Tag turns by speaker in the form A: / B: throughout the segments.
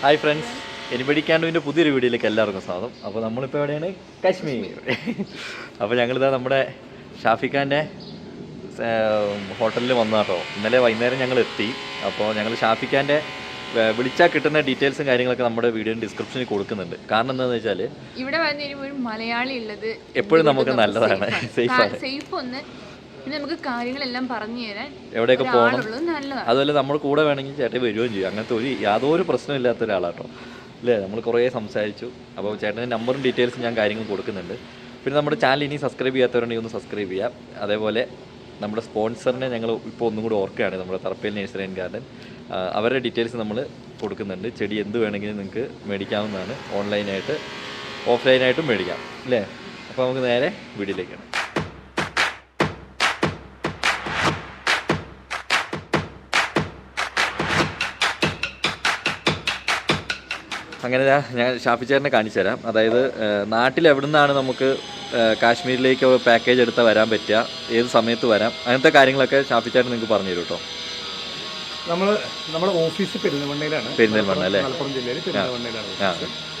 A: Hi friends. എനിപടിക്കാണ്ടുവിന്റെ ക്യാൻഡുവിന്റെ പുതിയൊരു വീഡിയോയിലേക്ക് എല്ലാവർക്കും സ്വാഗതം. അപ്പോൾ നമ്മളിപ്പോൾ എവിടെയാണ്? കാശ്മീർ. അപ്പോൾ ഞങ്ങളിതാ നമ്മുടെ ഷാഫിഖാന്റെ ഹോട്ടലിൽ വന്നാട്ടോ ഇന്നലെ വൈകുന്നേരം ഞങ്ങൾ എത്തി. അപ്പോൾ ഞങ്ങൾ ഷാഫിഖാന്റെ വിളിച്ചാൽ കിട്ടുന്ന ഡീറ്റെയിൽസും കാര്യങ്ങളൊക്കെ നമ്മുടെ വീഡിയോ ഡിസ്ക്രിപ്ഷനിൽ കൊടുക്കുന്നുണ്ട്. കാരണം എന്താണെന്ന് വെച്ചാൽ
B: ഇവിടെ വന്നു ഒരു മലയാളി ഉള്ളത്
A: എപ്പോഴും നമുക്ക് നല്ലതാണ്. സേഫ് ആണ്.
B: സേഫ് ഒന്ന് പിന്നെ നമുക്ക് കാര്യങ്ങളെല്ലാം പറഞ്ഞു തരാൻ
A: എവിടെയൊക്കെ പോകണം അതുപോലെ നമ്മൾ കൂടെ വേണമെങ്കിൽ ചേട്ടൻ വരികയും ചെയ്യും. അങ്ങനത്തെ ഒരു യാതൊരു പ്രശ്നമില്ലാത്ത ഒരാളാട്ടോ. അല്ലേ? നമ്മൾ കുറേ സംസാരിച്ചു. അപ്പോൾ ചേട്ടന്റെ നമ്പറും ഡീറ്റെയിൽസും ഞാൻ കാര്യങ്ങൾ കൊടുക്കുന്നുണ്ട്. പിന്നെ നമ്മുടെ ചാനൽ ഇനി സബ്സ്ക്രൈബ് ചെയ്യാത്തവരുണ്ടെങ്കിൽ ഒന്ന് സബ്സ്ക്രൈബ് ചെയ്യാം അതേപോലെ നമ്മുടെ സ്പോൺസറിനെ ഞങ്ങൾ ഇപ്പോൾ ഒന്നും കൂടി ഓർക്കുകയാണ്. നമ്മുടെ തറപ്പേൽ നേഴ്സറി ആൻഡ് ഗാർഡൻ. അവരുടെ ഡീറ്റെയിൽസ് നമ്മൾ കൊടുക്കുന്നുണ്ട്. ചെടി എന്ത് വേണമെങ്കിലും നിങ്ങൾക്ക് മേടിക്കാവുന്നതാണ്. ഓൺലൈനായിട്ട് ഓഫ്ലൈനായിട്ടും മേടിക്കാം. അല്ലേ? അപ്പോൾ നമുക്ക് നേരെ വീഡിയോയിലേക്കാണ് അങ്ങനെ ഞാൻ ഷാഫിച്ചേറിനെ കാണിച്ചു തരാം. അതായത് നാട്ടിൽ എവിടെ നിന്നാണ് നമുക്ക് കാശ്മീരിലേക്ക് പാക്കേജ് എടുത്ത് വരാൻ പറ്റുക? ഏത് സമയത്ത് വരാം? അങ്ങനത്തെ കാര്യങ്ങളൊക്കെ ഷാഫിച്ചേട്ടൻ നിങ്ങൾക്ക് പറഞ്ഞു തരും കേട്ടോ.
C: നമ്മൾ നമ്മുടെ ഓഫീസ് പെരുന്തൽമണ്ണയിലാണ്.
A: പെരുന്തൽമണ്ണ അല്ലേ?
C: മലപ്പുറം ജില്ലയിൽ പെരുന്തൽമണ്ണയിലാണ്
A: ആ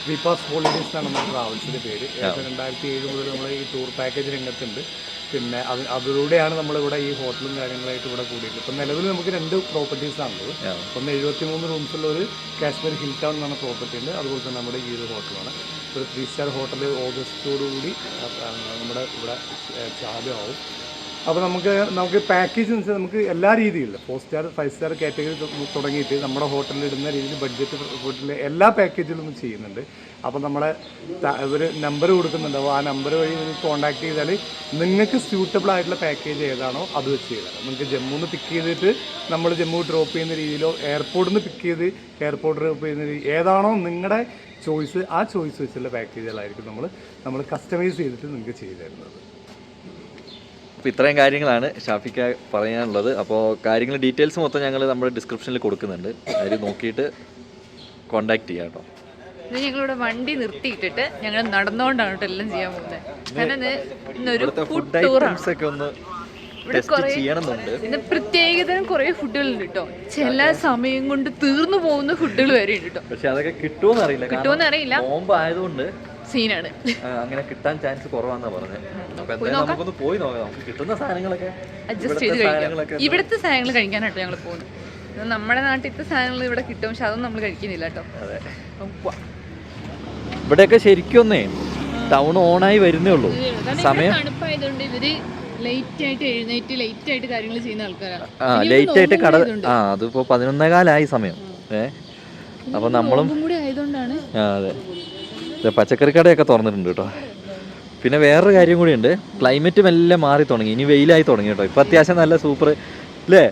C: വിപാസ് ഹോളിഡേസ് ആണ് നമ്മുടെ ട്രാവൽസിന്റെ പേര്. രണ്ടായിരത്തി ഏഴ് മുതൽ നമ്മൾ ഈ ടൂർ പാക്കേജ് രംഗത്തുണ്ട്. പിന്നെ അത് അതിലൂടെയാണ് നമ്മളിവിടെ ഈ ഹോട്ടലും കാര്യങ്ങളായിട്ട് ഇവിടെ കൂടിയിട്ടുള്ളത് ഇപ്പം നിലവിൽ നമുക്ക് രണ്ട് പ്രോപ്പർട്ടീസ് ആണുള്ളത്. ഒന്ന് എഴുപത്തി മൂന്ന് റൂംസുള്ള ഒരു കാശ്മീർ ഹിൽ ടൗൺ എന്ന പ്രോപ്പർട്ടി ഉണ്ട്. അതുപോലെ തന്നെ നമ്മുടെ ഈ ഒരു ഹോട്ടലാണ് ഒരു ത്രീ സ്റ്റാർ ഹോട്ടൽ ഓഗസ്റ്റോടുകൂടി നമ്മുടെ ഇവിടെ ചാലുമാവും അപ്പോൾ നമുക്ക് നമുക്ക് പാക്കേജ് എന്ന് വെച്ചാൽ നമുക്ക് എല്ലാ രീതിയിലും. Four star five star category തുടങ്ങിയിട്ട് നമ്മുടെ ഹോട്ടലിൽ ഇടുന്ന രീതിയിൽ ബഡ്ജറ്റ് ഹോട്ടലിലെ എല്ലാ പാക്കേജിലും ചെയ്യുന്നുണ്ട്. അപ്പോൾ നമ്മളെ ഒരു നമ്പർ കൊടുക്കുന്നുണ്ടാവും ആ നമ്പർ വഴി കോൺടാക്ട് ചെയ്താൽ നിങ്ങൾക്ക് സ്യൂട്ടബിൾ ആയിട്ടുള്ള പാക്കേജ് ഏതാണോ അത് വെച്ച് ചെയ്താൽ നിങ്ങൾക്ക് ജമ്മുന്ന് നിന്ന് പിക്ക് ചെയ്തിട്ട് നമ്മൾ ജമ്മു ഡ്രോപ്പ് ചെയ്യുന്ന രീതിയിലോ എയർപോർട്ടിൽ നിന്ന് പിക്ക് ചെയ്ത് എയർപോർട്ട് ഡ്രോപ്പ് ചെയ്യുന്ന രീതി ഏതാണോ നിങ്ങളുടെ ചോയ്സ് ആ ചോയ്സ് വെച്ചുള്ള പാക്കേജുകളായിരിക്കും നമ്മൾ നമ്മൾ കസ്റ്റമൈസ് ചെയ്തിട്ട് നിങ്ങൾക്ക് ചെയ്തു തരുന്നത്.
A: അപ്പോൾ ഇത്രയും കാര്യങ്ങളാണ് ഷാഫിക്ക പറയാനുള്ളത്. അപ്പോൾ കാര്യങ്ങൾ ഡീറ്റെയിൽസ് മൊത്തം ഞങ്ങൾ നമ്മുടെ ഡിസ്ക്രിപ്ഷനിൽ കൊടുക്കുന്നുണ്ട്. അതിൽ നോക്കിയിട്ട് കോണ്ടാക്ട് ചെയ്യാം കേട്ടോ.
B: ഇത് ഞങ്ങളിവിടെ വണ്ടി നിർത്തിയിട്ടിട്ട് ഞങ്ങൾ നടന്നുകൊണ്ടാണ് കേട്ടോ എല്ലാം ചെയ്യാൻ പോകുന്നത്. കാരണം ഇത് ഇന്നൊരു
A: ഇവിടുത്തെ
B: ഫുഡ് ടൂറാണ്
A: ഒക്കെ ഒന്ന്
B: ഇവിടെ കുറേ ഇന്ന് പ്രത്യേകതരം കുറേ ഫുഡുകളുണ്ട് കേട്ടോ. ചില സമയം കൊണ്ട് തീർന്നു പോകുന്ന ഫുഡുകൾ വരെ ഉണ്ട് കേട്ടോ.
A: പക്ഷെ അതൊക്കെ കിട്ടുമോന്ന് അറിയില്ല.
B: കിട്ടുമോന്ന് അറിയില്ല.
A: ആയതുകൊണ്ട്
B: സീനാണ്.
A: അങ്ങനെ കിട്ടാൻ ചാൻസ് കുറവാന്നാ പറഞ്ഞത് നമുക്കൊന്ന് പോയി നോക്കാം. നമുക്ക് കിട്ടുന്ന സാധനങ്ങളൊക്കെ
B: അഡ്ജസ്റ്റ്
A: ഇവിടുത്തെ
B: ചെയ്ത് കഴിക്കാം. ഇവിടുത്തെ സാധനങ്ങൾ കഴിക്കാനാട്ടോ ഞങ്ങൾ പോകുന്നത് ഇത് നമ്മുടെ നാട്ടിലത്തെ സാധനങ്ങൾ ഇവിടെ കിട്ടും പക്ഷെ അതൊന്നും നമ്മൾ കഴിക്കുന്നില്ല കേട്ടോ.
A: ഇവിടെയൊക്കെ ശരിക്കും ഒന്നേ ടൗൺ ഓണായി വരുന്നേ ഉള്ളൂ. സമയം?
B: തണുപ്പായതുകൊണ്ട് ഇവർ ലേറ്റ് ആയിട്ട് എഴുന്നേറ്റ് ലേറ്റ് ആയിട്ട് കാര്യങ്ങൾ ചെയ്യുന്ന ആൾക്കാരാണ്
A: ആ ലേറ്റ് ആയിട്ട് കട ആ അതിപ്പോ പതിനൊന്നേകാലായി സമയം. ഏഹ് അപ്പൊ നമ്മളും
B: കൂടി ആയതുകൊണ്ടാണ്.
A: അതെ. പച്ചക്കറി കടയൊക്കെ തുറന്നിട്ടുണ്ട് കേട്ടോ. പിന്നെ വേറൊരു കാര്യം കൂടിയുണ്ട്. ക്ലൈമറ്റ് മെല്ലെ മാറി തുടങ്ങി. ഇനി വെയിലായി തുടങ്ങി കേട്ടോ. ഇപ്പൊ അത്യാവശ്യം നല്ല സൂപ്പർ അല്ലേ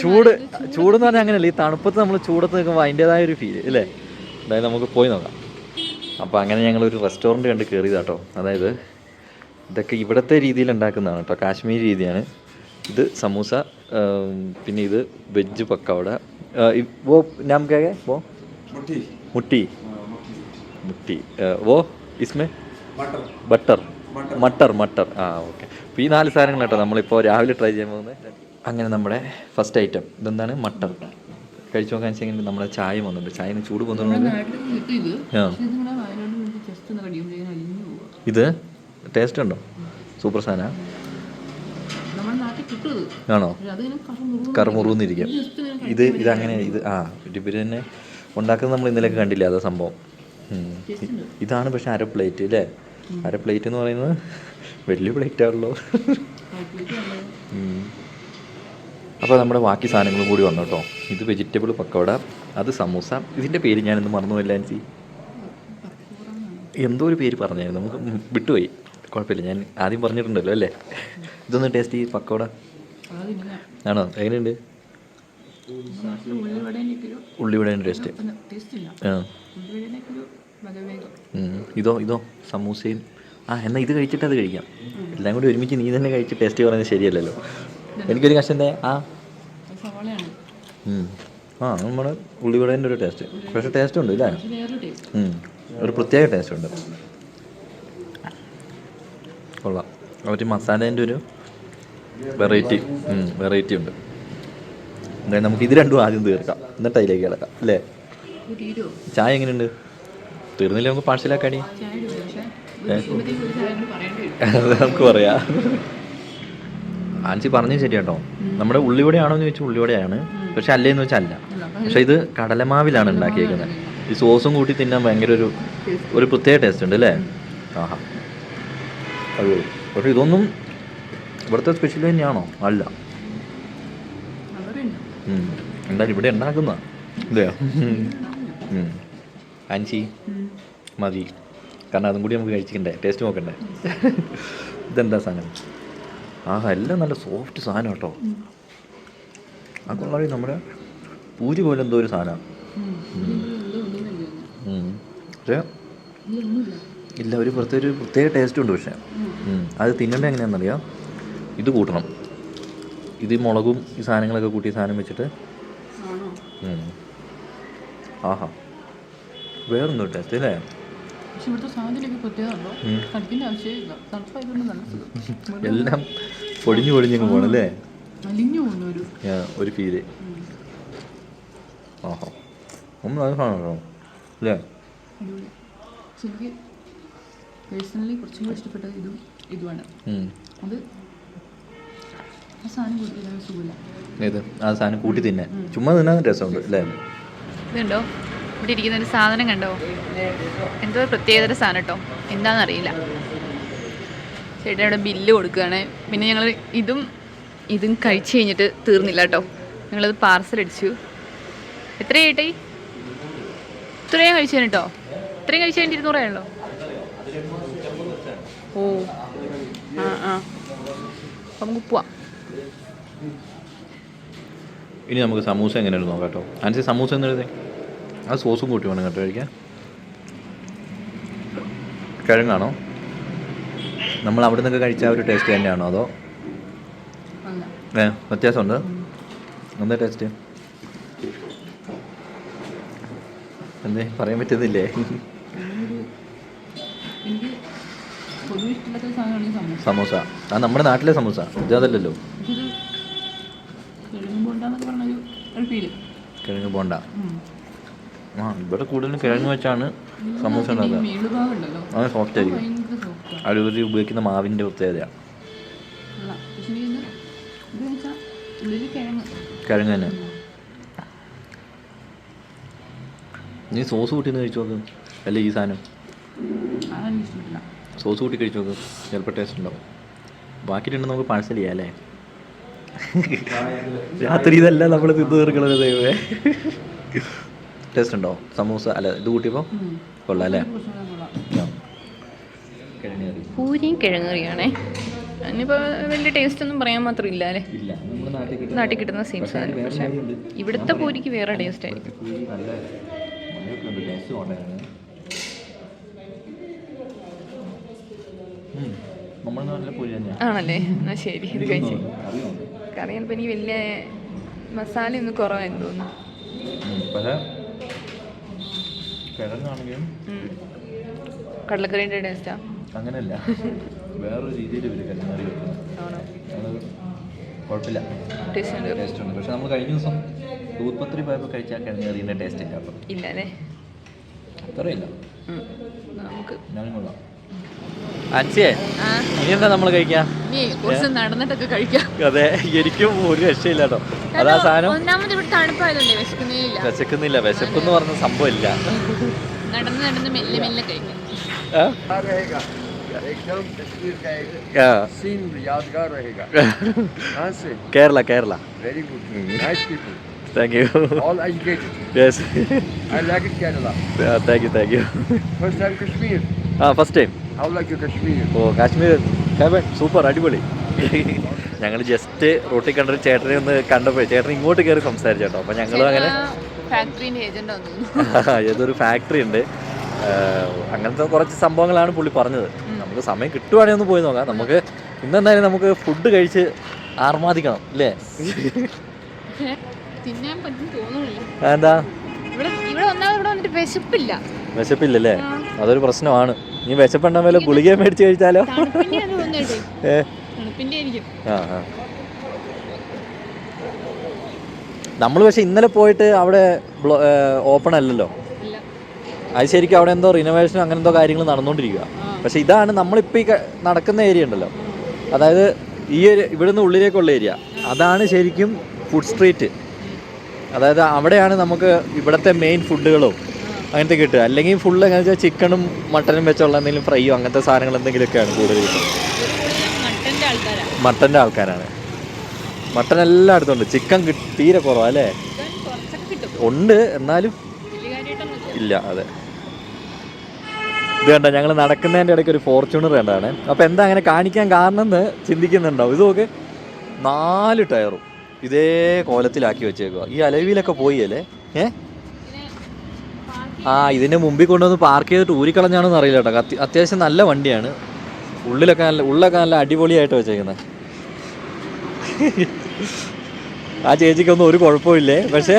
A: ചൂട് ചൂട്. എന്ന് പറഞ്ഞാൽ അങ്ങനെയല്ല. ഈ തണുപ്പത്ത് നമ്മൾ ചൂടത്ത് നിൽക്കുമ്പോൾ അതിന്റെതായ ഒരു ഫീൽ അല്ലേ അതായത് നമുക്ക് പോയി നോക്കാം. അപ്പോൾ അങ്ങനെ ഞങ്ങൾ ഒരു റെസ്റ്റോറന്റ് കണ്ട് കയറിയതാട്ടോ അതായത് ഇതൊക്കെ ഇവിടുത്തെ രീതിയിൽ ഉണ്ടാക്കുന്നതാണ് കേട്ടോ കാശ്മീരി രീതിയാണ്. ഇത് സമൂസ പിന്നെ ഇത് വെജ് പക്കവട. വോ നാം കേ മുട്ടി. മുട്ടി. ഓ ഇസ്മേ? ബട്ടർ. മട്ടർ മട്ടർ. ആ ഓക്കെ. അപ്പോൾ ഈ നാല് സാധനങ്ങൾ കേട്ടോ നമ്മളിപ്പോൾ രാവിലെ ട്രൈ ചെയ്യാൻ പോകുന്നത് അങ്ങനെ നമ്മുടെ ഫസ്റ്റ് ഐറ്റം ഇതെന്താണ്? മട്ടർ. കഴിച്ചു നോക്കാൻ വെച്ചെങ്കിൽ നമ്മുടെ ചായ വന്നിട്ടുണ്ട്. ചായന് ചൂട് പോകുന്നുണ്ട് ആ. ഇത് ടേസ്റ്റ് ഉണ്ടോ? സൂപ്പർ സാധന. ആണോ? കറുമുറുന്നിരിക്കും. ഇത് ഇതങ്ങനെ ഇത് ആ ഇവർ തന്നെ ഉണ്ടാക്കുന്നത് നമ്മൾ ഇന്നലെയൊക്കെ കണ്ടില്ല? അതാ സംഭവം. ഇതാണ് പക്ഷെ അര പ്ലേറ്റ് അല്ലേ? അര പ്ലേറ്റ് എന്ന് പറയുന്നത് വലിയ പ്ലേറ്റ് ആണല്ലോ. അപ്പോൾ നമ്മുടെ ബാക്കി സാധനങ്ങളും കൂടി വന്നു കേട്ടോ. ഇത് വെജിറ്റബിൾ പക്കോട അത് സമൂസ. ഇതിന്റെ പേര് ഞാനിന്ന് മറന്നുപോയില്ല ആൻസി. എന്തോ ഒരു പേര് പറഞ്ഞായിരുന്നു. നമുക്ക് വിട്ടുപോയി. കുഴപ്പമില്ല ഞാൻ ആദ്യം പറഞ്ഞിട്ടുണ്ടല്ലോ അല്ലേ? ഇതൊന്ന് ടേസ്റ്റ് ചെയ്ത് പക്കോട ആണോ? എങ്ങനെയുണ്ട്? ഉള്ളിവടേന്റെ ടേസ്റ്റ് ആ. ഇതോ ഇതോ സമൂസയും. ആ എന്നാൽ ഇത് കഴിച്ചിട്ട് അത് കഴിക്കാം. എല്ലാം കൂടി ഒരുമിച്ച് നീ തന്നെ കഴിച്ച് ടേസ്റ്റ് പറയുന്നത് ശരിയല്ലല്ലോ. എനിക്കൊരു കഷ്ടം എന്താ ആ. ആ നമ്മുടെ ഉള്ളിവടേന്റെ ഒരു ടേസ്റ്റ് പക്ഷേ ടേസ്റ്റ് ഉണ്ട് ഇല്ലേ. ഒരു പ്രത്യേക ടേസ്റ്റ് ഉണ്ട്. കൊള്ളാം. അവർ മസാലേന്റെ ഒരു വെറൈറ്റി വെറൈറ്റി ഉണ്ട്. എന്തായാലും നമുക്ക് ഇത് രണ്ടും ആദ്യം തീർക്കാം. എന്നിട്ട് അതിലേക്ക് കിടക്കാം. അല്ലേ? ചായ എങ്ങനെയുണ്ട്? തീർന്നില്ല നമുക്ക്
B: വരും
A: അത് നമുക്ക് പറയാം. ആൻസി പറഞ്ഞു ശരി കേട്ടോ നമ്മുടെ ഉള്ളിവടയാണോ എന്ന് ചോദിച്ചാൽ ഉള്ളിവടയാണ് പക്ഷെ അല്ലേന്ന് വെച്ചാൽ അല്ല. പക്ഷെ ഇത് കടലമാവിലാണ് ഉണ്ടാക്കിയേക്കുന്നത് ഈ സോസും കൂട്ടി തിന്നാൻ ഭയങ്കര ഒരു ഒരു പ്രത്യേക ടേസ്റ്റ് ഉണ്ട് അല്ലേ? ആഹാ. അടിപൊളി പക്ഷെ ഇതൊന്നും ഇവിടുത്തെ സ്പെഷ്യൽ തന്നെയാണോ? അല്ല. എന്തായാലും ഇവിടെ ഉണ്ടാക്കുന്ന അല്ലേ. ആൻസി? മതി. കാരണം അതും കൂടി നമുക്ക് കഴിച്ചിട്ടുണ്ടേ ടേസ്റ്റ് നോക്കണ്ടേ? ഇതെന്താ സാധനം? ആ എല്ലാം നല്ല സോഫ്റ്റ് സാധനം കേട്ടോ. ആ കൊള്ളാടി നമ്മുടെ പൂരി പോലെ എന്തോ ഒരു സാധനം. പക്ഷേ ഇല്ല ഒരു പ്രത്യേക ഒരു പ്രത്യേക ടേസ്റ്റ് ഉണ്ട് പക്ഷേ. അത് തിന്നേണ്ട എങ്ങനെയാണെന്നറിയാം? ഇത് കൂട്ടണം. ഇത് മുളകും ഈ സാധനങ്ങളൊക്കെ കൂട്ടി സാധനം വെച്ചിട്ട്. ആഹാ. വേറൊന്നും ടേസ്റ്റ് അല്ലേ?
B: പക്ഷെ ഇവിടുത്തെ സാധനത്തിലേക്ക് പ്രത്യേകത ഉണ്ടോ
A: ഉം.
B: കടിക്കേണ്ട ആവശ്യമില്ല തണുപ്പായതുകൊണ്ട് നല്ല സുഖം.
A: എല്ലാം പൊടിഞ്ഞു പൊടിഞ്ഞു പോകണം അല്ലേ
B: അലിഞ്ഞു പോകുന്ന ഒരു.
A: ഫീൽ ആഹാ. ഒന്നും അല്ലേ?
B: പേഴ്സണലി കുറച്ചും കൂടി ഇഷ്ടപ്പെട്ടത് ഇതും ഇതുമാണ്. അത് ആ സാധനം കൂട്ടി സുഖമില്ല.
A: ഏത്? ആ സാധനം കൂട്ടി തിന്നെ. ചുമ്മാ തിന്നാൻ രസമുണ്ട് അല്ലേ?
B: ഇതുണ്ടോ? ഇവിടെ ഇരിക്കുന്ന ഒരു സാധനം കണ്ടോ? എന്തോ പ്രത്യേകത സാധനം കേട്ടോ. എന്താണെന്നറിയില്ല ചേട്ടൻ ഇവിടെ ബില്ല് കൊടുക്കുകയാണ്. പിന്നെ ഞങ്ങൾ ഇതും ഇതും കഴിച്ചു കഴിഞ്ഞിട്ട് തീർന്നില്ല കേട്ടോ. ഞങ്ങളത് പാർസൽ അടിച്ചു. എത്രയായിട്ടേ ഇത്രയും കഴിച്ചു കേട്ടോ ഇത്രയും കഴിച്ചു കഴിഞ്ഞിട്ട് ഇരുന്നൂറായല്ലോ? ഓ. ആ ആ. നമുക്ക് പോവാം.
A: ഇനി നമുക്ക് സമൂസ എങ്ങനെയാണ് നോക്കാം കേട്ടോ. അനുസരിച്ച് സമൂസ എന്ന് എഴുതേ ആ സോസും കൂട്ടി വേണം കേട്ടോ കഴിക്കാൻ. കിഴങ്ങാണോ? നമ്മൾ അവിടെ നിന്നൊക്കെ കഴിച്ച ഒരു ടേസ്റ്റ് തന്നെയാണോ അതോ?
B: ഏഹ്
A: ഏ വ്യത്യാസമുണ്ട്? എന്താ ടേസ്റ്റ് എന്തേ പറയാൻ പറ്റുന്നില്ലേ?
B: സമൂസ.
A: ആ നമ്മുടെ നാട്ടിലെ സമൂസ.
B: ഇതൊരു കിഴങ്ങ് ബോണ്ട
A: കിഴങ്ങ് പോണ്ട ആ ഇവിടെ കൂടുതലും കിഴങ്ങ് വെച്ചാണ് സമൂസ ഉണ്ടാക്കുക.
B: ഉണ്ടല്ലോ
A: അത് സോഫ്റ്റ് ആയിരിക്കും. അഴുകി ഉപയോഗിക്കുന്ന മാവിന്റെ പ്രത്യേകതയാണ്
B: കിഴങ്ങ്.
A: തന്നെ. നീ സോസ് കൂട്ടി ഒന്ന് കഴിച്ചു നോക്ക്. അല്ല ഈ സാധനം? സോസ് കൂട്ടി കഴിച്ചു നോക്ക്. ചിലപ്പോൾ ടേസ്റ്റ് ഉണ്ടാവും. ബാക്കി രണ്ടും നമുക്ക് പാഴ്സൽ ചെയ്യാം അല്ലേ? രാത്രി ഇതല്ല നമ്മൾ തിന്നു തീർക്കണത് ദൈവമേ. ടേസ്റ്റ് ഉണ്ടോ? സമൂസ അല്ല ഇത് കൂട്ടിയപ്പോൾ കൊള്ളാം അല്ലേ?
B: പൂരിയും കിഴങ്ങ് കറിയാണേ അതിനിപ്പോൾ വലിയ ടേസ്റ്റ് ഒന്നും പറയാൻ മാത്രം ഇല്ല അല്ലേ
A: നാട്ടിൽ കിട്ടുന്ന
B: സെയിം സാധനം. പക്ഷേ ഇവിടുത്തെ പൂരിക്ക് വേറെ ടേസ്റ്റ് ആയിരിക്കും. ആണല്ലേ? എന്നാ ശരി ഇത് കഴിച്ച് എനിക്ക് വലിയ മസാല ഒന്നും കുറവായെന്ന് തോന്നുന്നു.
A: കിഴങ്ങാണെങ്കിലും
B: കടലക്കറിന്റെ ടേസ്റ്റാ
A: അങ്ങനെയല്ല. വേറൊരു രീതിയിൽ ഇവർ കിഴങ്ങറി വെക്കുന്നത് കുഴപ്പമില്ല.
B: ടേസ്റ്റ് ഉണ്ട്.
A: പക്ഷെ നമ്മൾ കഴിഞ്ഞ ദിവസം ദൂത്പത്രി പോയപ്പോൾ കഴിച്ച ആ കിഴങ്ങറിന്റെ ടേസ്റ്റ് ഇല്ല അപ്പം.
B: ഇല്ല അല്ലേ
A: അത്രയില്ല
B: നമുക്ക്
A: ഞാനും കൊള്ളാം.
B: ആൻസിയെ
A: ഇനി എന്താ നമ്മൾ കഴിക്കാം?
B: നടന്നിട്ടൊക്കെ കഴിക്കാം.
A: അതെ എനിക്കും ഒരു രക്ഷയില്ല അതാ സാധനം.
B: ഒന്നാമത് ഇവിടെ തണുപ്പായതുകൊണ്ട് വിശക്കുന്നില്ല
A: വിശക്കുന്നില്ല എന്ന് പറഞ്ഞ സംഭവം ഇല്ല.
B: നടന്ന് നടന്ന് മെല്ലെ മെല്ലെ കഴിക്കാം.
A: Kerala Kerala.
D: Very good nice people
A: Thank you.
D: All educated.
A: Oh Kashmir heaven super അടിപൊളി. ഞങ്ങൾ ജസ്റ്റ് റോട്ടിൽ കണ്ടൊരു ചേട്ടനെ ഒന്ന് കണ്ടപ്പോൾ ചേട്ടൻ ഇങ്ങോട്ട് കയറി സംസാരിച്ചോട്ടോ അപ്പൊ അപ്പോൾ ഞങ്ങളും അങ്ങനെ ഏതൊരു ഫാക്ടറി ഉണ്ട്. അങ്ങനത്തെ കുറച്ച് സംഭവങ്ങളാണ് പുള്ളി പറഞ്ഞത്. നമുക്ക് സമയം കിട്ടുവാണെങ്കിൽ ഒന്ന് പോയി നോക്കാം. നമുക്ക് ഇന്നെന്തായാലും നമുക്ക് ഫുഡ് കഴിച്ച് ആർമാദിക്കണം അല്ലേ? എന്താ?
B: ഇവിടെ ഇവിടെ ഒന്നാമത് ഇവിടെ വന്നിട്ട് വിശപ്പില്ല.
A: വിശപ്പില്ലല്ലേ അതൊരു പ്രശ്നമാണ്. നീ വിശപ്പുണ്ട മേലെ ഗുളിക മേടിച്ച് കഴിച്ചാലോ? ഏ? ആ നമ്മൾ പക്ഷെ ഇന്നലെ പോയിട്ട് അവിടെ ഓപ്പൺ അല്ലല്ലോ. അത് ശരിക്കും അവിടെ എന്തോ റിനോവേഷനും അങ്ങനെ എന്തോ കാര്യങ്ങൾ നടന്നുകൊണ്ടിരിക്കുക പക്ഷെ ഇതാണ് നമ്മളിപ്പോൾ ഈ നടക്കുന്ന ഏരിയ ഉണ്ടല്ലോ. അതായത് ഈ ഒരു ഇവിടുന്ന് ഉള്ളിലേക്കുള്ള ഏരിയ അതാണ് ശരിക്കും ഫുഡ് സ്ട്രീറ്റ് അതായത് അവിടെയാണ് നമുക്ക് ഇവിടുത്തെ മെയിൻ ഫുഡുകളും അങ്ങനത്തെ കിട്ടുക. അല്ലെങ്കിൽ ഫുള്ള് എങ്ങനെ വെച്ചാൽ ചിക്കനും മട്ടനും വെച്ചുള്ള എന്തെങ്കിലും ഫ്രൈയോ അങ്ങനത്തെ സാധനങ്ങൾ എന്തെങ്കിലുമൊക്കെയാണ് കൂടുതൽ കിട്ടുക.
B: മട്ടന്റെ ആൾക്കാരാണ്.
A: മട്ടൻ എല്ലായിടത്തും ഉണ്ട്. ചിക്കൻ തീരെ കുറവാ അല്ലേ? ഉണ്ട് എന്നാലും ഇല്ല അതെ. ഇത് കണ്ട ഞങ്ങൾ നടക്കുന്നതിന്റെ ഇടയ്ക്ക് ഒരു ഫോർച്യൂണർ കണ്ടാണ്. അപ്പോൾ എന്താ അങ്ങനെ കാണിക്കാൻ കാരണം എന്ന് ചിന്തിക്കുന്നുണ്ടാവും. ഇത് നോക്ക് നാല് ടയറും ഇതേ കോലത്തിലാക്കി വെച്ചേക്കുക ഈ അലവിയിലൊക്കെ പോയി അല്ലേ? ഏ? ആ ഇതിന്റെ മുമ്പിൽ കൊണ്ടുവന്ന് പാർക്ക് ചെയ്തിട്ട് ഊരിക്കളഞ്ഞാണെന്ന് അറിയില്ല കേട്ടോ. അത്യാവശ്യം നല്ല വണ്ടിയാണ്. ഉള്ളിലൊക്കെ നല്ല ഉള്ളൊക്കെ നല്ല അടിപൊളിയായിട്ട് വെച്ചേക്കുന്നത് ആ ചേച്ചിക്കൊന്നും ഒരു കുഴപ്പമില്ലേ പക്ഷേ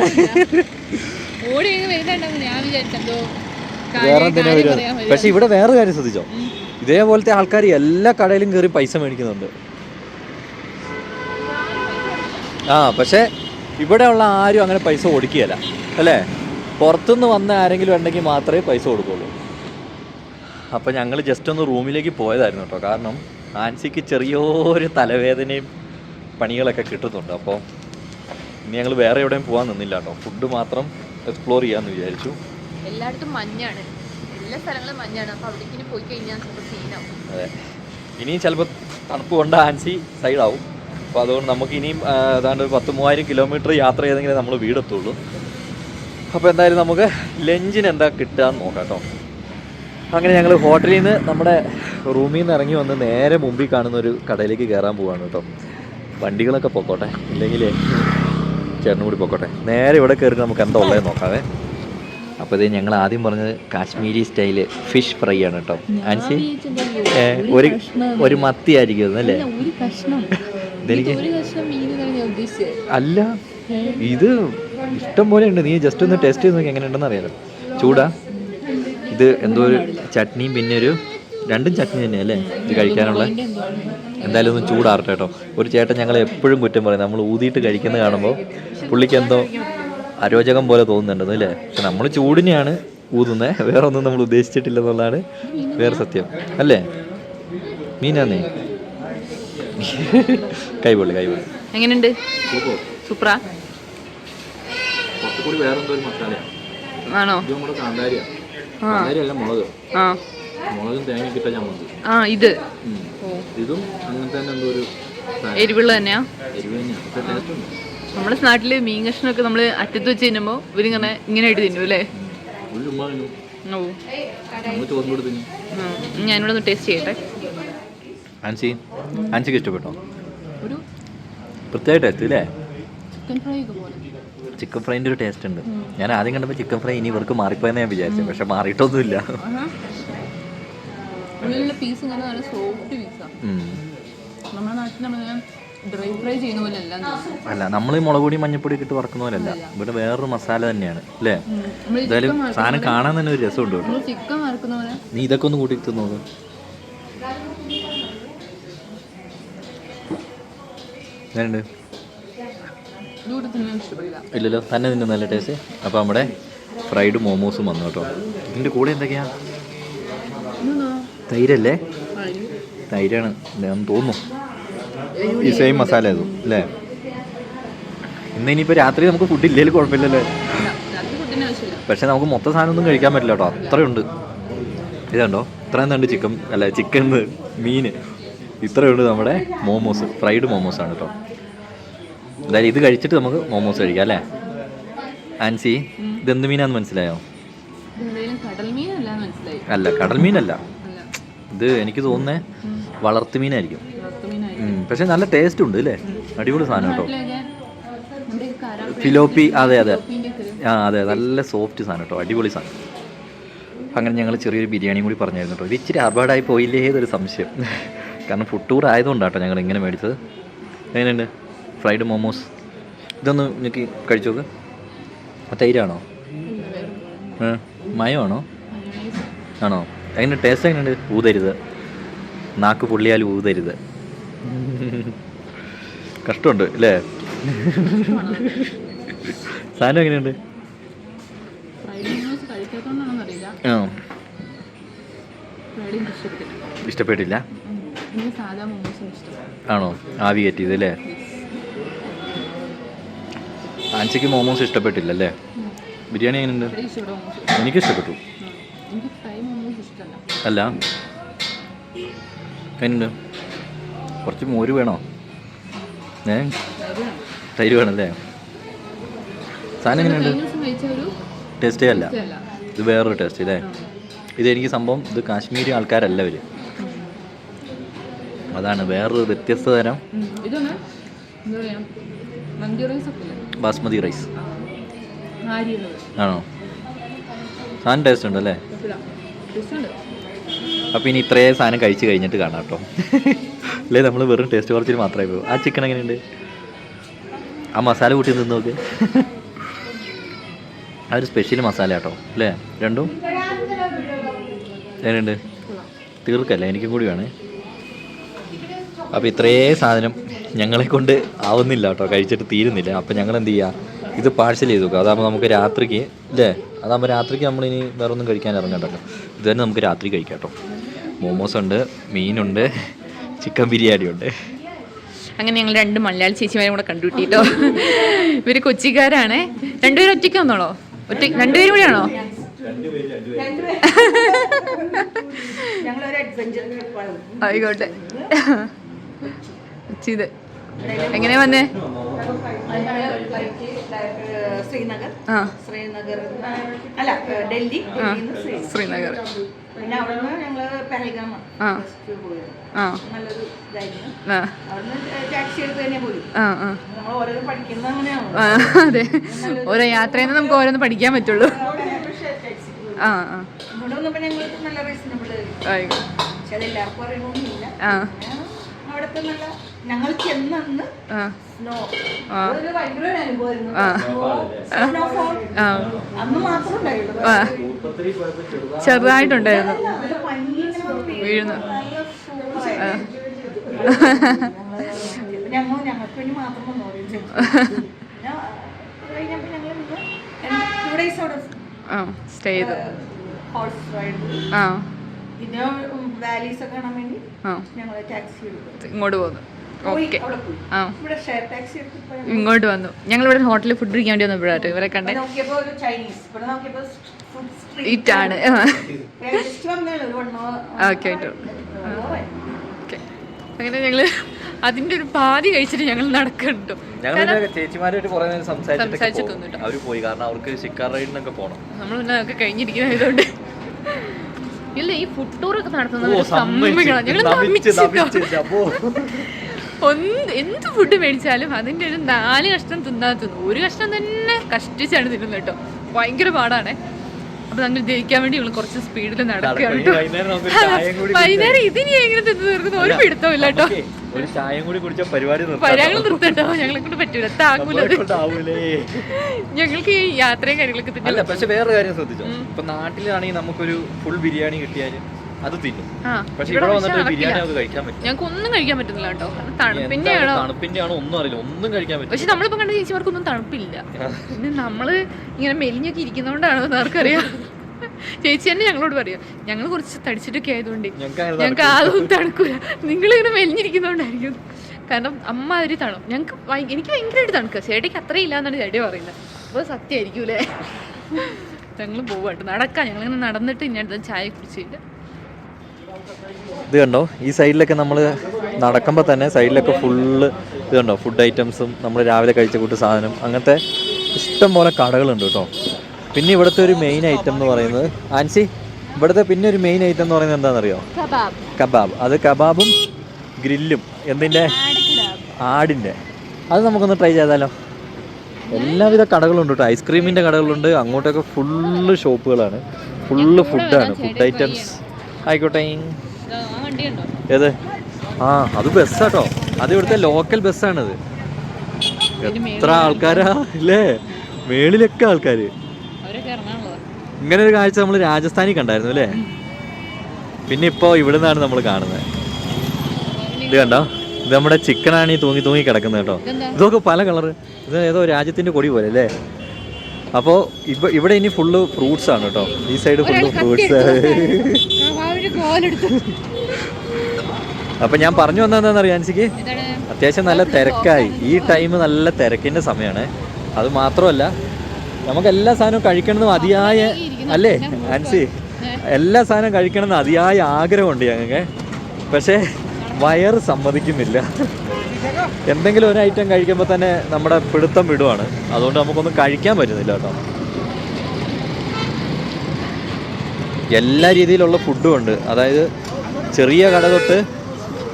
A: വേറെ എന്തിനാ വരുക? പക്ഷെ ഇവിടെ വേറെ കാര്യം ശ്രദ്ധിച്ചോ? ഇതേപോലത്തെ ആൾക്കാർ എല്ലാ കടയിലും കയറി പൈസ മേടിക്കുന്നുണ്ട്. ആ പക്ഷേ ഇവിടെ ഉള്ള ആരും അങ്ങനെ പൈസ ഓടിക്കുകയല്ല അല്ലേ? പുറത്തുനിന്ന് വന്ന ആരെങ്കിലും ഉണ്ടെങ്കിൽ മാത്രമേ പൈസ കൊടുക്കുള്ളൂ. അപ്പോൾ ഞങ്ങൾ ജസ്റ്റ് ഒന്ന് റൂമിലേക്ക് പോയതായിരുന്നു കേട്ടോ. കാരണം ആൻസിക്ക് ചെറിയൊരു തലവേദനയും പണികളൊക്കെ കിട്ടുന്നുണ്ട്. അപ്പോൾ ഇനി ഞങ്ങൾ വേറെ എവിടെയും പോകാൻ നിന്നില്ല കേട്ടോ. ഫുഡ് മാത്രം എക്സ്പ്ലോർ ചെയ്യാമെന്ന് വിചാരിച്ചു.
B: എല്ലായിടത്തും മഞ്ഞാണ്. എല്ലാ സ്ഥലങ്ങളും മഞ്ഞാണ്. അപ്പോൾ അവിടേക്ക് പോയി കഴിഞ്ഞാൽ സീനാവും
A: അതെ. ഇനിയും ചിലപ്പോൾ തണുപ്പ് കൊണ്ട് ആൻസി സൈഡാവും അപ്പോൾ അതുകൊണ്ട് നമുക്ക് ഇനിയും ഏതാണ്ട് ഒരു പത്ത് മൂവായിരം കിലോമീറ്റർ യാത്ര ചെയ്തെങ്കിലേ നമ്മൾ വീടെത്തുള്ളൂ. അപ്പോൾ എന്തായാലും നമുക്ക് ലഞ്ചിന് എന്താ കിട്ടുക എന്ന് നോക്കാം കേട്ടോ അങ്ങനെ ഞങ്ങൾ ഹോട്ടലിൽ നിന്ന് നമ്മുടെ റൂമിൽ നിന്ന് ഇറങ്ങി വന്ന് നേരെ മുമ്പിൽ കാണുന്ന ഒരു കടയിലേക്ക് കയറാൻ പോവാണ് കേട്ടോ വണ്ടികളൊക്കെ പൊക്കോട്ടെ ഇല്ലെങ്കിൽ ചേട്ടനും കൂടി പൊക്കോട്ടെ. നേരെ ഇവിടെ കയറി നമുക്ക് എന്താ ഉള്ളതെന്ന് നോക്കാവേ. അപ്പോൾ ഇത് ഞങ്ങൾ ആദ്യം പറഞ്ഞത് കാശ്മീരി സ്റ്റൈൽ ഫിഷ് ഫ്രൈ ആണ് കേട്ടോ ആൻസി ഒരു ഒരു മത്തി ആയിരിക്കും അല്ലേ? ഇതെനിക്ക് അല്ല ഇത് ഇഷ്ടം പോലെ ഉണ്ട്. നീ ജസ്റ്റ് ഒന്ന് ടേസ്റ്റ് ചെയ്ത് നോക്കി എങ്ങനെ ഉണ്ടെന്ന് അറിയാലോ. ചൂടാ. ഇത് എന്തോ ഒരു ചട്നിയും പിന്നെ ഒരു രണ്ടും ചട്നി തന്നെയല്ലേ ഇത് കഴിക്കാനുള്ള. എന്തായാലും ഒന്ന് ചൂടാറട്ടെ കേട്ടോ. ഒരു ചേട്ടൻ ഞങ്ങൾ എപ്പോഴും കുറ്റം പറയും. നമ്മൾ ഊതിയിട്ട് കഴിക്കുന്നത് കാണുമ്പോൾ പുള്ളിക്ക് എന്തോ അരോചകം പോലെ തോന്നുന്നുണ്ടെന്ന് അല്ലേ? പക്ഷെ നമ്മൾ ചൂടിനെയാണ് ഊതുന്നത് വേറെ ഒന്നും നമ്മൾ ഉദ്ദേശിച്ചിട്ടില്ല എന്നുള്ളതാണ് വേറെ സത്യം. അല്ലേ? മീനാന്നേ? കൈപൊള്ളി കൈപൊള്ളി
B: എങ്ങനെയുണ്ട്? സൂപ്പറാ?
A: കുറച്ചുകൂടി വേറെന്തോ ഒരു മസാലയാണ്
B: ആണോ
A: ഇത് നമ്മുടെ കാന്താരിയാണ് കാന്താരിയല്ല മുളക്.
B: ആ.
A: മുളകും തേങ്ങ കിട്ടാ ചമ്മന്തി
B: ആ ഇത്.
A: ഇതും അങ്ങനത്തെ തന്നെ എന്തോ ഒരു
B: എരിവുള്ള തന്നെയാ?
A: എരിവ് തന്നെയാണ്
B: നമ്മുടെ നാട്ടിൽ മീൻ കഷ്ണമൊക്കെ നമ്മൾ അറ്റത്ത് വെച്ച് തിന്നുമ്പോൾ ഇവരിങ്ങനെ ഇങ്ങനെ ആയിട്ട് തിന്നു അല്ലേ. ഓ.
A: കൂടി.
B: ഞാനിവിടെ ഒന്ന് ടേസ്റ്റ് ചെയ്യട്ടെ.
A: ആൻസി ആൻസിക്ക് ഇഷ്ടപ്പെട്ടോ?
B: ഒരു
A: പ്രത്യേക ടേസ്റ്റ് അല്ലേ
B: ചിക്കൻ ഫ്രൈ ഒക്കെ പോലെ
A: ചിക്കൻ ഫ്രൈന്റെ ഒരു ടേസ്റ്റ് ഉണ്ട്. ഞാൻ ആദ്യം കണ്ടപ്പോൾ ചിക്കൻ ഫ്രൈ ഇനി ഇവർക്ക് മാറിപ്പോയെന്ന് ഞാൻ വിചാരിച്ചു പക്ഷെ മാറിയിട്ടൊന്നുമില്ല.
B: അല്ല പീസ് ഇങ്ങനെ നല്ല സോഫ്റ്റ് പീസാണ്
A: ഉം.
B: നമ്മുടെ നാട്ടിൽ നമ്മൾ ഡ്രൈ ഫ്രൈ ചെയ്യുന്ന പോലെ അല്ല
A: അല്ല നമ്മൾ മുളക് പൊടി മഞ്ഞപ്പൊടി ഇട്ട് വറക്കുന്ന പോലെയല്ല ഇവിടെ വേറൊരു മസാല തന്നെയാണ് അല്ലേ? എന്തായാലും സാധനം കാണാൻ തന്നെ ഒരു രസമുണ്ട്
B: ചിക്കൻ വറുക്കുന്ന പോലെ.
A: നീ ഇതൊക്കെ ഒന്ന് കൂട്ടി തിന്നോക്ക് ഞാനുണ്ട് ഇല്ലല്ലോ തന്നെ നിന്നെ നല്ല ടേസ്റ്റ് അപ്പോൾ നമ്മുടെ ഫ്രൈഡ് മോമോസും വന്നു കേട്ടോ. ഇതിന്റെ കൂടെ എന്തൊക്കെയാ? തൈരല്ലേ? തൈരാണ്. തോന്നുന്നു. ഈ സെയിം മസാല അതും അല്ലേ ഇന്ന് ഇനിയിപ്പോൾ രാത്രി നമുക്ക് ഫുഡ് ഇല്ലെങ്കിൽ കുഴപ്പമില്ലല്ലേ? പക്ഷെ നമുക്ക് മൊത്തം സാധനം ഒന്നും കഴിക്കാൻ പറ്റില്ല കേട്ടോ. അത്രയുണ്ട്. ഇതുണ്ടോ? ഇത്രയും തണ്ട് ചിക്കൻ അല്ല ചിക്കൻ മീൻ. ഇത്രയുണ്ട് നമ്മുടെ മോമോസ് ഫ്രൈഡ് മോമോസ് ആണ് കേട്ടോ. എന്തായാലും ഇത് കഴിച്ചിട്ട് നമുക്ക് മോമോസ് കഴിക്കാം അല്ലേ? ആൻസി ഇതെന്ത് മീനാന്ന് മനസ്സിലായോ? അല്ല കടൽ മീനല്ല. ഇത് എനിക്ക് തോന്നുന്നേ വളർത്തു മീനായിരിക്കും. പക്ഷെ നല്ല ടേസ്റ്റ് ഉണ്ട് അല്ലേ അടിപൊളി സാധനം കേട്ടോ. ഫിലോപ്പി അതെ അതെ. ആ അതെ നല്ല സോഫ്റ്റ് സാധനം കേട്ടോ അടിപൊളി സാധനം. അങ്ങനെ ഞങ്ങൾ ചെറിയൊരു ബിരിയാണിയും കൂടി പറഞ്ഞായിരുന്നു കേട്ടോ. ഇത് ഇച്ചിരി അർബാഡായി പോയില്ലേ എന്നൊരു സംശയം. കാരണം ഫുഡ് ടൂർ ആയതുകൊണ്ടാട്ടോ ഞങ്ങൾ ഇങ്ങനെ മേടിച്ചത്. എങ്ങനെയുണ്ട്? ഫ്രൈഡ് മോമോസ്. ഇതൊന്ന് എനിക്ക് കഴിച്ചു നോക്ക്. തൈരാണോ? മയമാണോ? ആണോ? അതിന്റെ ടേസ്റ്റ് എങ്ങനെയുണ്ട്? ഊതരുത്. നാക്ക് പൊള്ളിയാൽ ഊതരുത്. കഷ്ടമുണ്ട് അല്ലേ? സാധനം എങ്ങനെയുണ്ട്? ആ.
B: ഇഷ്ടപ്പെട്ടില്ല
A: ആണോ? ആവി കയറ്റിയത് അല്ലേ? ആൻസിക്ക് മോമോസ് ഇഷ്ടപ്പെട്ടില്ല അല്ലേ ബിരിയാണി എങ്ങനെയുണ്ട്? എനിക്ക് ഇഷ്ടപ്പെട്ടു അല്ല. എങ്ങനെയുണ്ട്? കുറച്ച് മോര് വേണോ? ഏ? തൈര് വേണമല്ലേ സാധനം എങ്ങനെയുണ്ട്? ടേസ്റ്റേ അല്ല. ഇത് വേറൊരു ടേസ്റ്റ് അല്ലേ? ഇതെനിക്ക് സംഭവം ഇത് കാശ്മീരി ആൾക്കാരല്ല ഇവർ അതാണ് വേറൊരു വ്യത്യസ്ത തരം. ബാസ്മതി റൈസ്. ആണോ? സാധനം ടേസ്റ്റ് ഉണ്ട് അല്ലേ അപ്പം ഇനി ഇത്രയും സാധനം കഴിച്ച് കഴിഞ്ഞിട്ട് കാണാം കേട്ടോ. അല്ലേ നമ്മൾ വെറും ടേസ്റ്റ് കുറച്ചിട്ട് മാത്രമേ പോകൂ ആ ചിക്കൻ എങ്ങനെയുണ്ട്? ആ മസാല കൂട്ടി നിന്ന് നോക്ക് ആ ഒരു സ്പെഷ്യൽ മസാല കേട്ടോ അല്ലേ? രണ്ടും? എങ്ങനെയുണ്ട്? തീർക്കല്ലേ? എനിക്കും കൂടി വേണേ. അപ്പോൾ ഇത്രയും സാധനം ഞങ്ങളെ കൊണ്ട് ആവുന്നില്ല കേട്ടോ കഴിച്ചിട്ട് തീരുന്നില്ല. അപ്പം ഞങ്ങൾ എന്ത് ചെയ്യുക ഇത് പാഴ്സൽ ചെയ്ത് നോക്കുക അതാകുമ്പോൾ നമുക്ക് രാത്രിക്ക് അല്ലേ അതാകുമ്പോൾ രാത്രിക്ക് നമ്മളിനി വേറെ ഒന്നും കഴിക്കാൻ ഇറങ്ങണ്ടല്ലോ. ഇത് തന്നെ നമുക്ക് രാത്രി കഴിക്കാം കേട്ടോ. മോമോസ് ഉണ്ട് മീനുണ്ട് ചിക്കൻ ബിരിയാണി ഉണ്ട്.
B: അങ്ങനെ ഞങ്ങൾ രണ്ട് മലയാളി ചേച്ചിമാരും കൂടെ കണ്ടുകിട്ടിട്ടോ ഇവർ കൊച്ചിക്കാരാണ്. രണ്ടുപേരും ഒറ്റയ്ക്ക് വന്നോളോ? ഒറ്റ രണ്ടുപേരും
E: കൂടെ ആണോ?
B: ആയിക്കോട്ടെ. ഇത്. എങ്ങനെയാ വന്നേ?
E: ശ്രീനഗർ. ശ്രീനഗർ അല്ല ഡൽഹി.
B: ശ്രീനഗർ.
E: പിന്നെ അവിടുന്ന് ഞങ്ങൾ
B: ആ.
E: നല്ലൊരു ഇതായിരുന്നു. അവിടുന്ന് ടാക്സി എടുത്ത് തന്നെ പോയി. നമ്മൾ ഓരോന്ന് പഠിക്കുന്നത് അങ്ങനെയാണ്.
B: അതെ. ഓരോ യാത്രയിൽ നിന്ന് നമുക്ക് ഓരോന്ന് പഠിക്കാൻ പറ്റുള്ളൂ. ആ ആ.
E: ഇവിടെ വന്നപ്പോൾ ഞങ്ങൾക്ക് നല്ല റീസണബിൾ പക്ഷെ അത് എല്ലാവർക്കും അറിയണമെന്നില്ല അവിടുത്തെ നല്ല ഞങ്ങൾ ചെന്നന്ന് സ്നോ ഭയങ്കര അനുഭവമായിരുന്നു. അന്ന് മാത്രം
B: ചെറുതായിട്ടുണ്ടായിരുന്നു. വീഴുന്നു.
E: ഞങ്ങൾ ഞങ്ങൾക്ക് വേണ്ടി മാത്രം
B: സ്റ്റേ ചെയ്തു. ആ
E: പിന്നെ വാലീസ് ഒക്കെ കാണാൻ വേണ്ടി ഞങ്ങൾ ടാക്സി
B: ഇങ്ങോട്ട്
E: പോയി
B: ഓക്കെ ഇങ്ങോട്ട് വന്നു. ഞങ്ങൾ ഇവിടെ ഹോട്ടലിൽ ഫുഡ് കഴിക്കാൻ വേണ്ടി വന്നു ഇവരെ കണ്ടേ.
E: നോക്കിയപ്പോൾ ഒരു ചൈനീസ് ഇവിടെ നോക്കിയപ്പോൾ ഫുഡ്
B: ഇറ്റാണ് ആണ്. ഓക്കെ ഓക്കെ അങ്ങനെ ഞങ്ങൾ അതിന്റെ ഒരു പാതി കഴിച്ചിട്ട് ഞങ്ങൾ നടക്കണ്ടോ
A: ഞങ്ങൾ ചേച്ചിമാരായിട്ട് കുറേ നേരം
B: സംസാരിച്ചിട്ട്
A: സംസാരിച്ചിട്ട്
B: നിന്നിട്ടോ.
A: പോയി. കാരണം അവർക്ക് ഷിക്കാർ റൈഡിനൊക്കെ പോകണം
B: നമ്മൾ പിന്നെ അതൊക്കെ ഇല്ല ഈ ഫുഡ് ടൂർ ഒക്കെ നടത്തുന്നത് ഞങ്ങൾ ഒന്ന് എന്ത് ഫുഡ് മേടിച്ചാലും അതിന്റെ ഒരു നാല് കഷ്ണം തിന്നാൻ തിന്നു. ഒരു കഷ്ണം തന്നെ കഷ്ടിച്ചാണ് തിന്നുന്നത് കേട്ടോ. ഭയങ്കര പാടാണ്. അപ്പൊ നമ്മൾ ജയിക്കാൻ വേണ്ടി ഞങ്ങൾ കുറച്ച് സ്പീഡിൽ നടക്കുകയാണ്
A: വൈകുന്നേരം
B: ഇതിനി എങ്ങനെ തിന്നു തീർക്കുന്ന? ഒരു പിടുത്തമില്ല കേട്ടോ.
A: ഒരു ചായയും കൂടി കുടിച്ച പരിപാടി
B: ഞങ്ങൾ നിർത്തട്ടോ. ഞങ്ങളെ കൊണ്ട് പറ്റൂല.
A: കൊണ്ടാവൂലേ.
B: ഞങ്ങൾക്ക് ഈ യാത്രയും കാര്യങ്ങളൊക്കെ
A: പക്ഷെ വേറെ കാര്യം ശ്രദ്ധിച്ചോ? ഇപ്പൊ നാട്ടിലാണെങ്കിൽ നമുക്കൊരു ഫുൾ ബിരിയാണി കിട്ടിയാൽ അത് തിന്നും. പക്ഷെ
B: ഇവിടെ
A: വന്നിട്ട് ബിരിയാണി നമുക്ക് കഴിക്കാൻ പറ്റും
B: ഞങ്ങൾക്ക് ഒന്നും കഴിക്കാൻ പറ്റുന്നില്ല കേട്ടോ.
A: തണുപ്പിന്റെ ആണോ? ഒന്നും അറിയില്ല. ഒന്നും കഴിക്കാൻ പറ്റും
B: പക്ഷെ നമ്മളിപ്പോ കണ്ട ചേച്ചിമാർക്കൊന്നും തണുപ്പില്ല. പിന്നെ നമ്മൾ ഇങ്ങനെ മെലിഞ്ഞൊക്കെ ഇരിക്കുന്നോണ്ടാണോ എന്ന് ആർക്കറിയാം. ചേച്ചി തന്നെ ഞങ്ങളോട് പറയാം ഞങ്ങൾ കുറച്ച് തടിച്ചിട്ടൊക്കെ ആയതുകൊണ്ട്
A: ഞങ്ങൾക്ക്
B: ആദ്യം തണുക്കൂല. നിങ്ങളിങ്ങനെ മെലിഞ്ഞിരിക്കുന്നോണ്ടായിരിക്കും. കാരണം അമ്മ ഒരു തണുപ്പ്. ഞങ്ങൾക്ക് എനിക്ക് ഭയങ്കരമായിട്ട് തണുക്കുക ചേട്ടയ്ക്ക് അത്രയും ഇല്ലാന്നാണ് ചേട്ടി പറയുന്നത്. അപ്പോൾ സത്യമായിരിക്കൂലേ ഞങ്ങൾ പോവാട്ടോ നടക്കാം. ഞങ്ങളിങ്ങനെ നടന്നിട്ട് ഇനി അടുത്ത ചായ കുടിച്ചില്ല
A: ഇത് കണ്ടോ? ഈ സൈഡിലൊക്കെ നമ്മൾ നടക്കുമ്പോൾ തന്നെ സൈഡിലൊക്കെ ഫുള്ള് ഇത് കണ്ടോ? ഫുഡ് ഐറ്റംസും നമ്മൾ രാവിലെ കഴിച്ച കൂട്ട് സാധനം അങ്ങനത്തെ ഇഷ്ടം പോലെ കടകളുണ്ട് കേട്ടോ. പിന്നെ ഇവിടുത്തെ ഒരു മെയിൻ ഐറ്റം എന്ന് പറയുന്നത് ആൻസി ഇവിടുത്തെ പിന്നെ ഒരു മെയിൻ ഐറ്റം എന്ന് പറയുന്നത് എന്താണെന്നറിയോ?
B: കബാബ്.
A: അത് കബാബും ഗ്രില്ലും എന്തിന്റെ? ആടിന്റെ. അത് നമുക്കൊന്ന് ട്രൈ ചെയ്താലോ? എല്ലാവിധ കടകളുണ്ട് കേട്ടോ. ഐസ്ക്രീമിന്റെ കടകളുണ്ട് അങ്ങോട്ടൊക്കെ ഫുള്ള് ഷോപ്പുകളാണ് ഫുള്ള് ഫുഡാണ് ഫുഡ് ഐറ്റംസ് ആയിക്കോട്ടെ. ഏത്? ആ അത് ബസ്സാട്ടോ അത് ഇവിടുത്തെ ലോക്കൽ ബസ്സാണത് എത്ര ആൾക്കാരാ? ഇല്ലേ? മേളിലൊക്കെ ആൾക്കാര്. ഇങ്ങനെ ഒരു കാഴ്ച നമ്മൾ രാജസ്ഥാനി കണ്ടായിരുന്നു അല്ലേ? പിന്നെ ഇപ്പോൾ ഇവിടെ നിന്നാണ് നമ്മൾ കാണുന്നത്. ഇത് കണ്ടോ? ഇത് നമ്മുടെ ചിക്കനാണ് ഈ തൂങ്ങി തൂങ്ങി കിടക്കുന്നത് കേട്ടോ. ഇതൊക്കെ പല കളറ് ഇത് ഏതോ രാജ്യത്തിന്റെ കൊടി പോലെ അല്ലേ? അപ്പോൾ ഇവ ഇവിടെ ഇനി ഫുള്ള് ഫ്രൂട്ട്സ് ആണ് കേട്ടോ. ഈ സൈഡ് ഫുള്ള് ഫ്രൂട്ട്സ് അപ്പം ഞാൻ പറഞ്ഞു വന്നതെന്താണെന്ന് അറിയാം ആൻസിക്ക് അത്യാവശ്യം നല്ല തിരക്കായി. ഈ ടൈം നല്ല തിരക്കിന്റെ സമയമാണ്. അത് മാത്രമല്ല നമുക്ക് എല്ലാ സാധനവും കഴിക്കണമെന്ന് അതിയായ അല്ലേ ആൻസി എല്ലാ സാധനവും കഴിക്കണമെന്ന് അതിയായ ആഗ്രഹമുണ്ട് ഞങ്ങൾക്ക്. പക്ഷേ വയറ് സമ്മതിക്കുന്നില്ല. എന്തെങ്കിലും ഒരു ഐറ്റം കഴിക്കുമ്പോൾ തന്നെ നമ്മുടെ പിടുത്തം വിടുവാണ്. അതുകൊണ്ട് നമുക്കൊന്നും കഴിക്കാൻ പറ്റുന്നില്ല കേട്ടോ. എല്ലാ രീതിയിലുള്ള ഫുഡും ഉണ്ട്. അതായത് ചെറിയ കട തൊട്ട്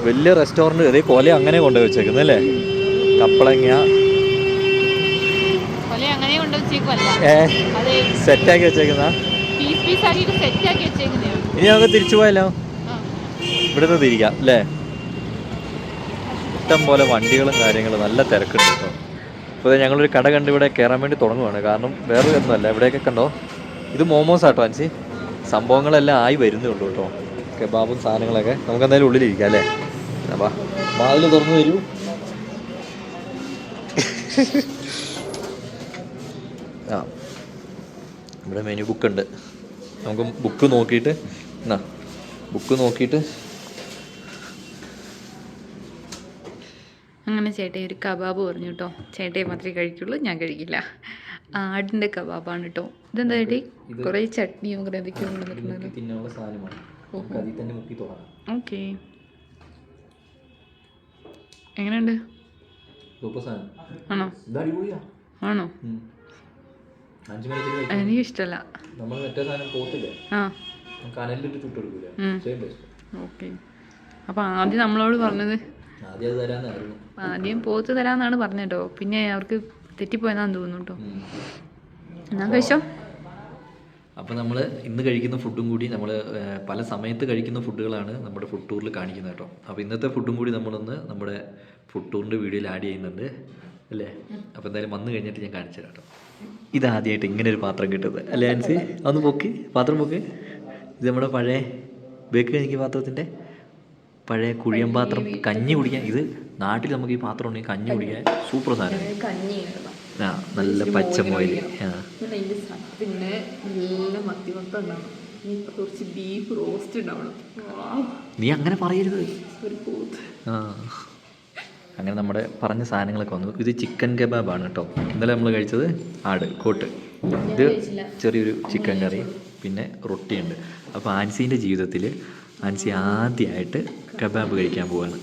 A: വലിയ റെസ്റ്റോറന്റ് ഇതേ കൊല അങ്ങനെ കൊണ്ടുപോയി വെച്ചേക്കുന്നത് അല്ലേ? കപ്പളങ്ങ. ഏ? സെറ്റാക്കി വെച്ചേക്കുന്ന? ഇനി നമുക്ക് തിരിച്ചു പോയാലോ? ഇവിടുന്ന് തിരിക്കാം അല്ലേ? ഇഷ്ടം പോലെ വണ്ടികളും കാര്യങ്ങളും നല്ല തിരക്കുണ്ട് കേട്ടോ. അപ്പോൾ ഞങ്ങളൊരു കട കണ്ട് ഇവിടെ കയറാൻ വേണ്ടി തുടങ്ങുവാണ്. കാരണം വേറെ ഒന്നുമല്ല ഇവിടെയൊക്കെ കണ്ടോ? ഇത് മോമോസ് ആട്ടോ അൻസി? സംഭവങ്ങളെല്ലാം ആയി വരുന്നേ ഉള്ളൂ കേട്ടോ. കെബാബും സാധനങ്ങളൊക്കെ. നമുക്ക് എന്തായാലും ഉള്ളിലിരിക്കാം അല്ലേ? അപ്പാ വാതിൽ തുറന്നു വരൂ ആ. ഇവിടെ മെനു ബുക്ക് ഉണ്ട്. നമുക്ക് ബുക്ക് നോക്കിയിട്ട് എന്നാ ബുക്ക് നോക്കിയിട്ട്.
B: അങ്ങനെ ചേട്ടൻ ഒരു കബാബ് പറഞ്ഞു കേട്ടോ. ചേട്ടയെ മാത്രമേ കഴിക്കുള്ളൂ ഞാൻ കഴിക്കില്ല. ആടിന്റെ കബാബാണ് കേട്ടോ ഇതെന്താ ചേട്ടി? കുറേ ചട്നിയും എന്തൊക്കെയോ കൊണ്ടുവന്നിട്ടുണ്ടല്ലോ ഓക്കെ. എങ്ങനെയുണ്ട്? ആണോ? ആണോ?
A: എനിക്ക് ഇഷ്ടല്ല.
B: ഓക്കെ. അപ്പോൾ ആദ്യം നമ്മളോട് പറഞ്ഞത്
A: ആദ്യം
B: പോത്ത് തരാന്നാണ് പറഞ്ഞത് കേട്ടോ പിന്നെ അവർക്ക് തെറ്റിപ്പോയെന്നാന്ന് തോന്നുന്നു കേട്ടോ എന്നാ കഴിച്ചോ?
A: അപ്പോൾ നമ്മൾ ഇന്ന് കഴിക്കുന്ന ഫുഡും കൂടി നമ്മൾ പല സമയത്ത് കഴിക്കുന്ന ഫുഡുകളാണ് നമ്മുടെ ഫുഡ് ടൂറിൽ കാണിക്കുന്നത് കേട്ടോ. അപ്പോൾ ഇന്നത്തെ ഫുഡും കൂടി നമ്മളൊന്ന് നമ്മുടെ ഫുഡ് ടൂറിന്റെ വീഡിയോയിൽ ആഡ് ചെയ്യുന്നുണ്ട് അല്ലേ? അപ്പോൾ എന്തായാലും വന്നു കഴിഞ്ഞിട്ട് ഞാൻ കാണിച്ചു തരാം കേട്ടോ. ഇതാദ്യമായിട്ട് ഇങ്ങനെ ഒരു പാത്രം കിട്ടുന്നത്. അല്ലേ ആൻസി ഒന്ന് പൊക്കി പാത്രം പൊക്കി. ഇത് നമ്മുടെ പഴയ ബേക്ക് കഴിഞ്ഞ പാത്രത്തിന്റെ പഴയ കുഴിയൻ പാത്രം കഞ്ഞി കുടിക്കാൻ ഇത് നാട്ടിൽ നമുക്ക് ഈ പാത്രം ഉണ്ടെങ്കിൽ കഞ്ഞി കുടിക്കാൻ സൂപ്പർ സാധനം. ആ നല്ല പച്ച മോയിൽ ആ.
B: പിന്നെ നല്ല മത്തി മൊത്തം ഉണ്ടാവണം കുറച്ച് ബീഫ് റോസ്റ്റ് ഉണ്ടാവണം.
A: നീ അങ്ങനെ പറയരുത്. ആ. അങ്ങനെ നമ്മുടെ പറഞ്ഞ സാധനങ്ങളൊക്കെ വന്നു. ഇത് ചിക്കൻ കബാബാണ് കേട്ടോ ഇന്നലെ നമ്മൾ കഴിച്ചത് ആട് കോട്ട്. ഇത് ചെറിയൊരു ചിക്കൻ കറി പിന്നെ റൊട്ടിയുണ്ട്. അപ്പോൾ ആൻസീന്റെ ജീവിതത്തിൽ ആൻസി ആദ്യമായിട്ട് കബാബ് കഴിക്കാൻ പോവാണ്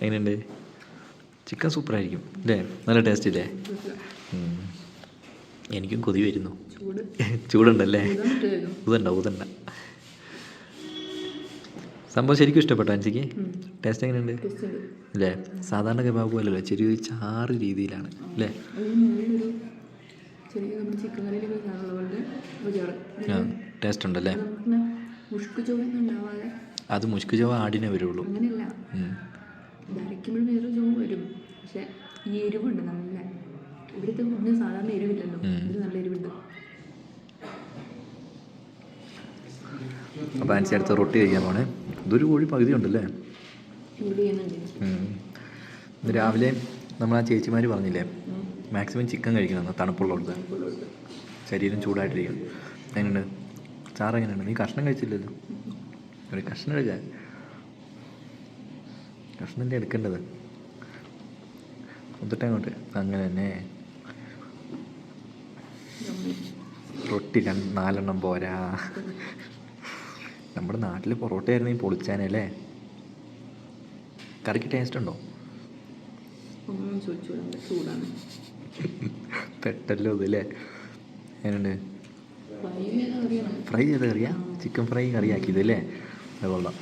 A: എങ്ങനെയുണ്ട് ചിക്കൻ സൂപ്പറായിരിക്കും അല്ലേ നല്ല ടേസ്റ്റ് ഇല്ലേ. എനിക്കും കൊതി വരുന്നു ചൂടുണ്ടല്ലേ ഊതണ്ട ഊതണ്ട സംഭവം ശരിക്കും ഇഷ്ടപ്പെട്ടോ അഞ്ചിക്ക് ടേസ്റ്റ് എങ്ങനെയുണ്ട് അല്ലേ സാധാരണ കബാബ് പോലല്ലോ ചെറിയൊരു ചാറ് രീതിയിലാണ് അല്ലേ ആ ടേസ്റ്റ് ഉണ്ടല്ലേ?
B: മുഷ്കു ഉണ്ടാവാതെ.
A: അത് മുഷ്ക് ചോവ ആടിനെ വരുള്ളൂ.
B: അങ്ങനെയല്ല. അനുസരിച്ച് വേറെ വരും. പക്ഷെ ഈ എരിവുണ്ട് നല്ല. ഇവിടുത്തെ ഫുഡിന് സാധാരണ എരിവില്ലല്ലോ.
A: ഉം.
B: ഇത് നല്ല എരിവുണ്ട്.
A: അപ്പോൾ ആൻസി അടുത്ത റൊട്ടി കഴിക്കാൻ പോണേ. ഇതൊരു കോഴി പകുതി ഉണ്ടല്ലേ? രാവിലെ നമ്മൾ ആ ചേച്ചിമാർ പറഞ്ഞില്ലേ മാക്സിമം ചിക്കൻ കഴിക്കണമെന്ന് തണുപ്പുള്ളടത്ത്. ശരീരം ചൂടായിട്ടിരിക്കണം. എങ്ങനെയുണ്ട്? ചാറ് എങ്ങനെയുണ്ട് നീ കഷ്ണം കഴിച്ചില്ലല്ലോ. ഒരു കഷ്ണം എടുക്കാൻ കഷ്ണല്ലേ എടുക്കേണ്ടത്? ഒത്തിട്ട് അങ്ങോട്ട്. അങ്ങനെ തന്നെ. റൊട്ടി രണ്ട് നാലെണ്ണം പോരാ. നമ്മുടെ നാട്ടിൽ പൊറോട്ട ഈ പൊളിച്ചാനല്ലേ കറിക്ക് ടേസ്റ്റ് ഉണ്ടോ? പെട്ടല്ലോ ഇതല്ലേ എങ്ങനെയുണ്ട്?
B: ഫ്രൈ
A: ചെയ്ത കറിയാ? ചിക്കൻ ഫ്രൈ കറിയാക്കിയത് അല്ലേ? കൊള്ളാം.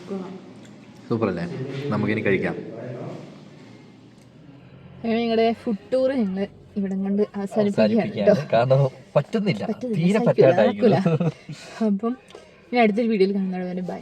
A: സൂപ്പർ അല്ലേ നമുക്കിനി കഴിക്കാം.
B: ഞങ്ങളുടെ ഫുഡ് ടൂർ ഞങ്ങൾ ഇവിടെ കൊണ്ട് അവസാനിപ്പിക്കുകയാണ്
A: കാരണം പറ്റുന്നില്ല.
B: തീരെ നടക്കൂല. അപ്പം ഇനി അടുത്തൊരു വീഡിയോയിൽ കാണുന്നവരെ ബൈ